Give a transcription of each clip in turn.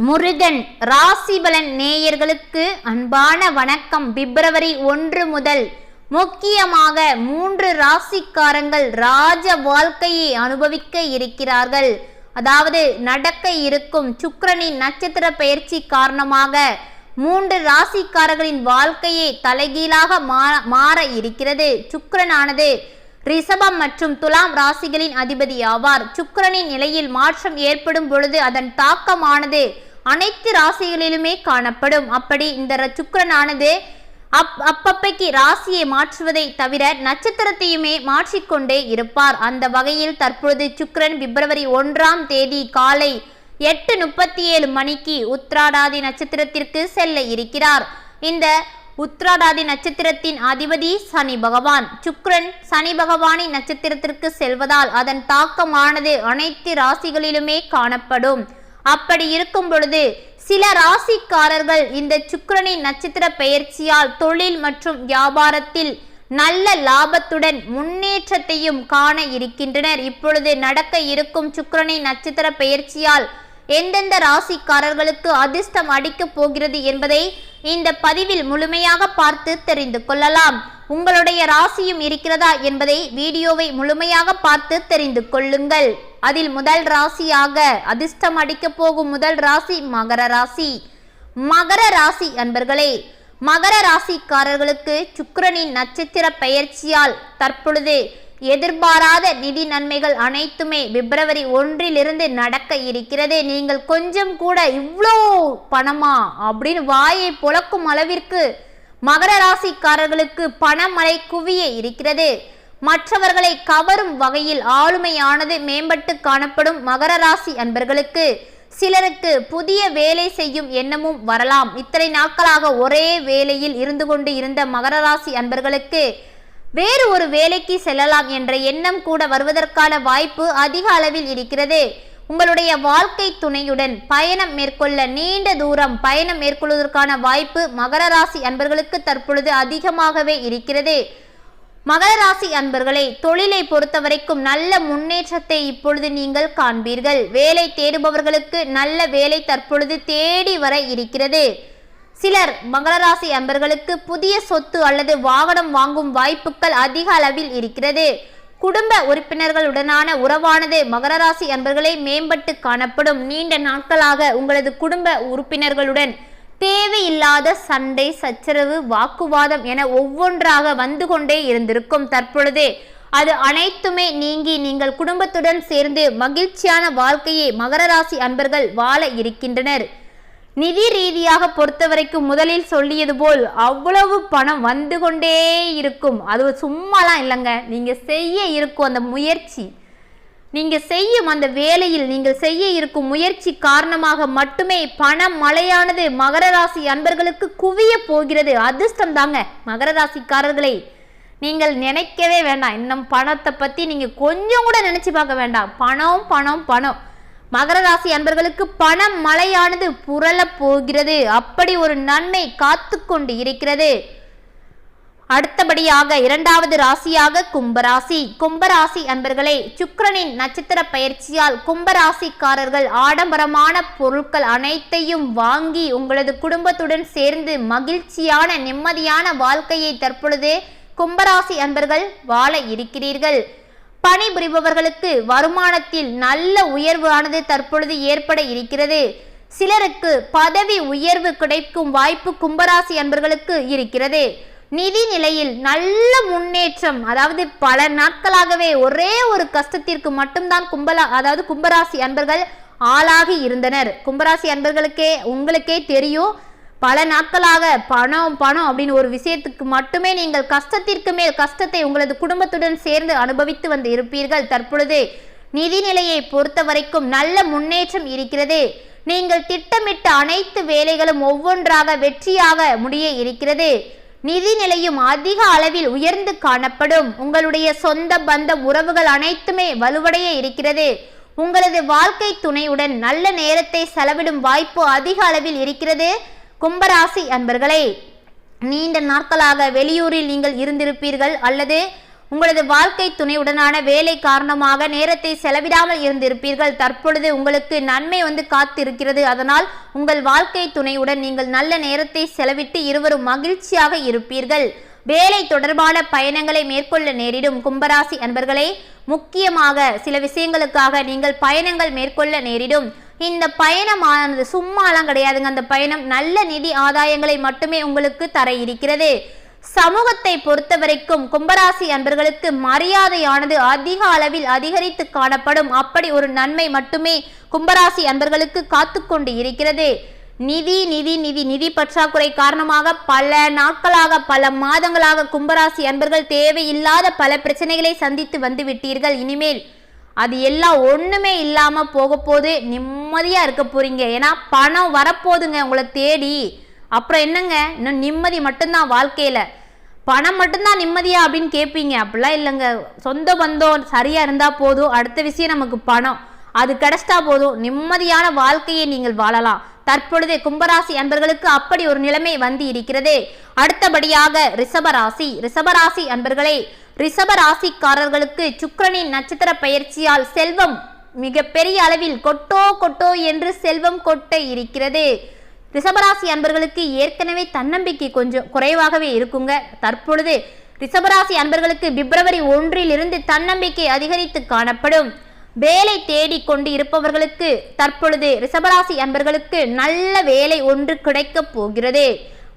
முருகன் ராசிபலன் நேயர்களுக்கு அன்பான வணக்கம். பிப்ரவரி ஒன்று முதல் முக்கியமாக மூன்று ராசிக்காரங்கள் ராஜ வாழ்க்கையை அனுபவிக்க இருக்கிறார்கள். அதாவது நடக்க இருக்கும் சுக்கரனின் நட்சத்திர பயிற்சி காரணமாக மூன்று ராசிக்காரர்களின் வாழ்க்கையை தலைகீழாக மா- மாற இருக்கிறது. சுக்கரனானது ரிஷபம் மற்றும் துலாம் ராசிகளின் அதிபதி ஆவார். சுக்கரனின் நிலையில் மாற்றம் ஏற்படும் பொழுது அதன் தாக்கமானது அனைத்து ராசிகளிலுமே காணப்படும். அப்படி இந்த சுக்கரனானது அப் அப்பப்பைக்கு ராசியை மாற்றுவதை தவிர நட்சத்திரத்தையுமே மாற்றிக்கொண்டே இருப்பார். அந்த வகையில் தற்பொழுது சுக்ரன் பிப்ரவரி ஒன்றாம் தேதி காலை எட்டு முப்பத்தி ஏழு மணிக்கு உத்ராடாதி நட்சத்திரத்திற்கு செல்ல இருக்கிறார். இந்த உத்ராடாதி நட்சத்திரத்தின் அதிபதி சனி பகவான். சுக்ரன் சனி பகவானின் நட்சத்திரத்திற்கு செல்வதால் அதன் தாக்கமானது அனைத்து ராசிகளிலுமே காணப்படும். அப்படி இருக்கும் பொழுது சில ராசிக்காரர்கள் இந்த சுக்கிரனின் நட்சத்திர பெயர்ச்சியால் தொழில் மற்றும் வியாபாரத்தில் நல்ல லாபத்துடன் முன்னேற்றத்தையும் காண இருக்கின்றனர். இப்பொழுது நடக்க இருக்கும் சுக்கிரனின் நட்சத்திர பெயர்ச்சியால் எந்தெந்த ராசிக்காரர்களுக்கு அதிர்ஷ்டம் அடிக்கப் போகிறது என்பதை இந்த பதிவில் முழுமையாக பார்த்து தெரிந்து கொள்ளலாம். உங்களுடைய ராசியும் இருக்கிறதா என்பதை வீடியோவை முழுமையாக பார்த்து தெரிந்து கொள்ளுங்கள். அதில் முதல் ராசியாக அதிர்ஷ்டம் அடிக்கப் போகும் முதல் ராசி மகர ராசி. மகர ராசி அன்பர்களே மகர ராசிக்காரர்களுக்கு சுக்கரனின் நட்சத்திர பெயர்ச்சியால் தற்பொழுது எதிர்பாராத நிதி நன்மைகள் அனைத்துமே பிப்ரவரி ஒன்றிலிருந்து நடக்க இருக்கிறது. நீங்கள் கொஞ்சம் கூட இவ்வளோ பணமா அப்படின்னு வாயை புழக்கும் அளவிற்கு மகர ராசிக்காரர்களுக்கு பணமழை குவிய இருக்கிறது. மற்றவர்களை கவரும் வகையில் ஆளுமையானது மேம்பட்டு காணப்படும் மகர ராசி அன்பர்களுக்கு. சிலருக்கு புதிய வேலை செய்யும் எண்ணமும் வரலாம். இத்தனை நாட்களாக ஒரே வேலையில் இருந்து கொண்டு இருந்த மகர ராசி அன்பர்களுக்கு வேறு ஒரு வேலைக்கு செல்லலாம் என்ற எண்ணம் கூட வருவதற்கான வாய்ப்பு அதிக அளவில் இருக்கிறது. உங்களுடைய வாழ்க்கை துணையுடன் பயணம் மேற்கொள்ள நீண்ட தூரம் பயணம் மேற்கொள்வதற்கான வாய்ப்பு மகர ராசி அன்பர்களுக்கு தற்பொழுது அதிகமாகவே இருக்கிறது. மகர ராசி அன்பர்களே தொழிலை பொறுத்தவரைக்கும் நல்ல முன்னேற்றத்தை இப்பொழுது நீங்கள் காண்பீர்கள். வேலை தேடுபவர்களுக்கு நல்ல வேலை தற்பொழுது தேடி வர இருக்கிறது. சிலர் மகர ராசி அன்பர்களுக்கு புதிய சொத்து அல்லது வாகனம் வாங்கும் வாய்ப்புகள் அதிக அளவில் இருக்கிறது. குடும்ப உறுப்பினர்களுடனான உறவானது மகர ராசி அன்பர்களே மேம்பட்டு காணப்படும். நீண்ட நாட்களாக உங்களது குடும்ப உறுப்பினர்களுடன் தேவையில்லாத சண்டை சச்சரவு வாக்குவாதம் என ஒவ்வொன்றாக வந்து கொண்டே இருந்திருக்கும் தற்பொழுது. அது அனைத்துமே நீங்கி நீங்கள் குடும்பத்துடன் சேர்ந்து மகிழ்ச்சியான வாழ்க்கையை மகர ராசி அன்பர்கள் வாழ இருக்கின்றனர். நிதி ரீதியாக பொறுத்தவரைக்கும் முதலில் சொல்லியது போல் அவ்வளவு பணம் வந்து கொண்டே இருக்கும். அது சும்மாலாம் இல்லைங்க. நீங்கள் செய்ய இருக்கும் அந்த முயற்சி. நீங்கள் செய்யும் அந்த வேலையில் நீங்கள் செய்ய இருக்கும் முயற்சி காரணமாக மட்டுமே பணம் மழையானது மகர ராசி அன்பர்களுக்கு குவிய போகிறது. அதிர்ஷ்டம் தாங்க மகர ராசிக்காரர்களே. நீங்கள் நினைக்கவே வேண்டாம். இன்னும் பணத்தை பற்றி நீங்கள் கொஞ்சம் கூட நினச்சி பார்க்க வேண்டாம். பணம் பணம் பணம். மகர ராசி அன்பர்களுக்கு பணம் மழையானது புரள போகிறது. அப்படி ஒரு நன்மை காத்து கொண்டு இருக்கிறது. அடுத்தபடியாக இரண்டாவது ராசியாக கும்பராசி. கும்பராசி அன்பர்களே சுக்கரனின் நட்சத்திர பயிற்சியால் கும்பராசிக்காரர்கள் ஆடம்பரமான பொருட்கள் அனைத்தையும் வாங்கி உங்களது குடும்பத்துடன் சேர்ந்து மகிழ்ச்சியான நிம்மதியான வாழ்க்கையை தற்பொழுது கும்பராசி அன்பர்கள் வாழ இருக்கிறீர்கள். பணிபுரிபவர்களுக்கு வருமானத்தில் நல்ல உயர்வு ஆனது தற்பொழுது ஏற்பட இருக்கிறது. சிலருக்கு பதவி உயர்வு கிடைக்கும் வாய்ப்பு கும்பராசி அன்பர்களுக்கு இருக்கிறது. நிதி நிலையில் நல்ல முன்னேற்றம் அதாவது பல நாட்களாகவே ஒரே ஒரு கஷ்டத்திற்கு மட்டும்தான் கும்பலா அதாவது கும்பராசி அன்பர்கள் ஆளாகி இருந்தனர். கும்பராசி அன்பர்களுக்கே உங்களுக்கே தெரியும் பல நாட்களாக பணம் பணம் அப்படின்னு ஒரு விஷயத்துக்கு மட்டுமே நீங்கள் கஷ்டத்திற்கு மேல் கஷ்டத்தை உங்களது குடும்பத்துடன் சேர்ந்து அனுபவித்து வந்து இருப்பீர்கள். தற்பொழுது நிதி நிலையை பொறுத்த வரைக்கும் நல்ல முன்னேற்றம் இருக்கிறது. நீங்கள் திட்டமிட்ட அனைத்து வேலைகளும் ஒவ்வொன்றாக வெற்றியாக முடிய இருக்கிறது. நிதி நிலையும் அதிக அளவில் உயர்ந்து காணப்படும். உங்களுடைய சொந்த பந்த உறவுகள் அனைத்துமே வலுவடைய இருக்கிறது. உங்களது வாழ்க்கை துணையுடன் நல்ல நேரத்தை செலவிடும் வாய்ப்பு அதிக அளவில் இருக்கிறது. கும்பராசி அன்பர்களே நீண்ட நாட்களாக வெளியூரில் நீங்கள் இருந்திருப்பீர்கள் அல்லது உங்களது வாழ்க்கை துணையுடனான வேலை காரணமாக நேரத்தை செலவிடாமல் இருந்திருப்பீர்கள். தற்பொழுது உங்களுக்கு நன்மை வந்து காத்திருக்கிறது. அதனால் உங்கள் வாழ்க்கை துணையுடன் நீங்கள் நல்ல நேரத்தை செலவிட்டு இருவரும் மகிழ்ச்சியாக இருப்பீர்கள். வேலை தொடர்பான பயணங்களை மேற்கொள்ள நேரிடும். கும்பராசி அன்பர்களே முக்கியமாக சில விஷயங்களுக்காக நீங்கள் பயணங்கள் மேற்கொள்ள நேரிடும். இந்த பயணமானது சும்மாலாம் கிடையாதுங்க. அந்த பயணம் நல்ல நிதி ஆதாயங்களை மட்டுமே உங்களுக்கு தர இருக்கிறது. சமூகத்தை பொறுத்த வரைக்கும் கும்பராசி அன்பர்களுக்கு மரியாதையானது அதிக அளவில் அதிகரித்து காணப்படும். அப்படி ஒரு நன்மை மட்டுமே கும்பராசி அன்பர்களுக்கு காத்து கொண்டு இருக்கிறது. நிதி நிதி நிதி நிதி பற்றாக்குறை காரணமாக பல நாட்களாக பல மாதங்களாக கும்பராசி அன்பர்கள் தேவையில்லாத பல பிரச்சனைகளை சந்தித்து வந்து விட்டீர்கள். இனிமேல் அது எல்லாம் ஒன்றுமே இல்லாமல் போக போது நிம்மதியாக இருக்க போகிறீங்க ஏன்னா பணம் வரப்போகுதுங்க உங்களை தேடி. அப்புறம் என்னங்க? இன்னும் நிம்மதி மட்டும்தான் வாழ்க்கையில். பணம் மட்டும்தான் நிம்மதியா அப்படின்னு கேட்பீங்க அப்படிலாம் இல்லைங்க. சொந்த பந்தம் சரியாக இருந்தால் போதும். அடுத்த விஷயம் நமக்கு பணம். அது கிடைச்சிட்டா போதும். நிம்மதியான வாழ்க்கையை நீங்கள் வாழலாம். தற்பொழுது கும்பராசி அன்பர்களுக்கு அப்படி ஒரு நிலைமை வந்து இருக்கிறது. அடுத்தபடியாக ரிஷபராசி. ரிஷபராசி அன்பர்களே ரிஷபராசிக்காரர்களுக்கு சுக்கரனின் நட்சத்திர பயிற்சியால் செல்வம் மிக பெரிய அளவில் கொட்டோ கொட்டோ என்று செல்வம் கொட்ட இருக்கிறது. ரிஷபராசி அன்பர்களுக்கு ஏற்கனவே தன்னம்பிக்கை கொஞ்சம் குறைவாகவே இருக்குங்க. தற்பொழுது ரிஷபராசி அன்பர்களுக்கு பிப்ரவரி ஒன்றில் இருந்து தன்னம்பிக்கை அதிகரித்து காணப்படும். வேலை தேடி கொண்டு இருப்பவர்களுக்கு தற்பொழுது ரிஷபராசி அன்பர்களுக்கு நல்ல வேலை ஒன்று கிடைக்கப் போகிறது.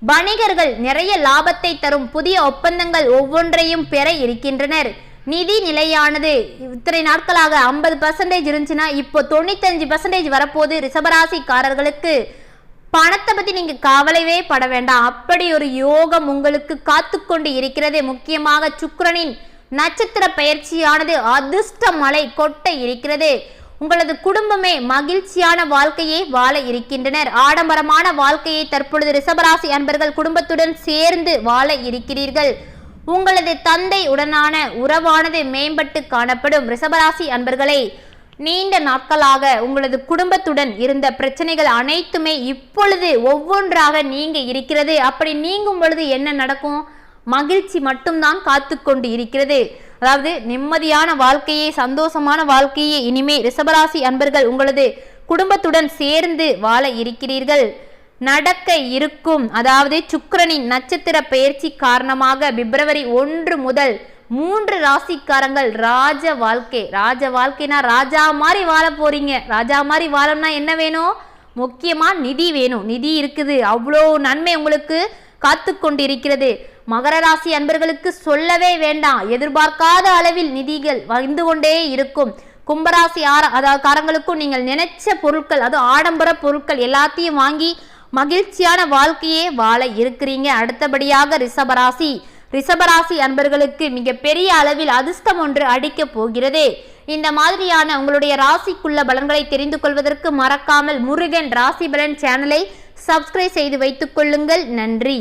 வணிகர்கள் நிறைய லாபத்தை தரும் புதிய ஒப்பந்தங்கள் ஒவ்வொன்றையும் பெற இருக்கின்றனர். நிதி நிலையானது இத்தனை நாட்களாக ஐம்பது பர்சன்டேஜ் இருந்துச்சுன்னா இப்போ தொண்ணூத்தஞ்சு பர்சன்டேஜ் வரப்போது ரிசபராசிக்காரர்களுக்கு பணத்தை பத்தி நீங்க கவலைவே பட வேண்டாம். அப்படி ஒரு யோகம் உங்களுக்கு காத்து கொண்டு இருக்கிறது. முக்கியமாக சுக்கரனின் நட்சத்திர பயிற்சியானது அதிர்ஷ்ட மலை கொட்ட இருக்கிறது. உங்களது குடும்பமே மகிழ்ச்சியான வாழ்க்கையை வாழ இருக்கின்றனர். ஆடம்பரமான வாழ்க்கையை தற்பொழுது ரிஷபராசி அன்பர்கள் குடும்பத்துடன் சேர்ந்து வாழ இருக்கிறீர்கள். உங்களது தந்தை உடனான உறவானது மேம்பட்டு காணப்படும். ரிஷபராசி அன்பர்களை நீண்ட நாட்களாக உங்களது குடும்பத்துடன் இருந்த பிரச்சனைகள் அனைத்துமே இப்பொழுது ஒவ்வொன்றாக நீங்க இருக்கிறது. அப்படி நீங்கும் பொழுது என்ன நடக்கும்? மகிழ்ச்சி மட்டும்தான் காத்து கொண்டு இருக்கிறது. அதாவது நிம்மதியான வாழ்க்கையை சந்தோஷமான வாழ்க்கையை இனிமே ரிஷபராசி அன்பர்கள் உங்களது குடும்பத்துடன் சேர்ந்து வாழ இருக்கிறீர்கள். நடக்க இருக்கும் அதாவது சுக்கரனின் நட்சத்திர பயிற்சி காரணமாக பிப்ரவரி ஒன்று முதல் மூன்று ராசிக்காரங்கள் ராஜ வாழ்க்கை. ராஜ வாழ்க்கைனா ராஜா மாதிரி வாழ போறீங்க. ராஜா மாதிரி வாழம்னா என்ன வேணும்? முக்கியமா நிதி வேணும். நிதி இருக்குது. அவ்வளோ நன்மை உங்களுக்கு காத்து கொண்டிருக்கிறது மகர ராசி அன்பர்களுக்கு சொல்லவே வேண்டாம். எதிர்பார்க்காத அளவில் நிதிகள் வந்து கொண்டே இருக்கும். கும்பராசி ஆர அதாவது காரங்களுக்கும் நீங்கள் நினைச்ச பொருட்கள் அது ஆடம்பர பொருட்கள் எல்லாத்தையும் வாங்கி மகிழ்ச்சியான வாழ்க்கையே வாழ இருக்கிறீங்க. அடுத்தபடியாக ரிஷபராசி ரிஷபராசி அன்பர்களுக்கு மிக பெரிய அளவில் அதிர்ஷ்டம் ஒன்று அடிக்கப் போகிறது. இந்த மாதிரியான உங்களுடைய ராசிக்குள்ள பலன்களை தெரிந்து கொள்வதற்கு மறக்காமல் முருகன் ராசி பலன் சேனலை சப்ஸ்கிரைப் செய்து வைத்துக் கொள்ளுங்கள். நன்றி.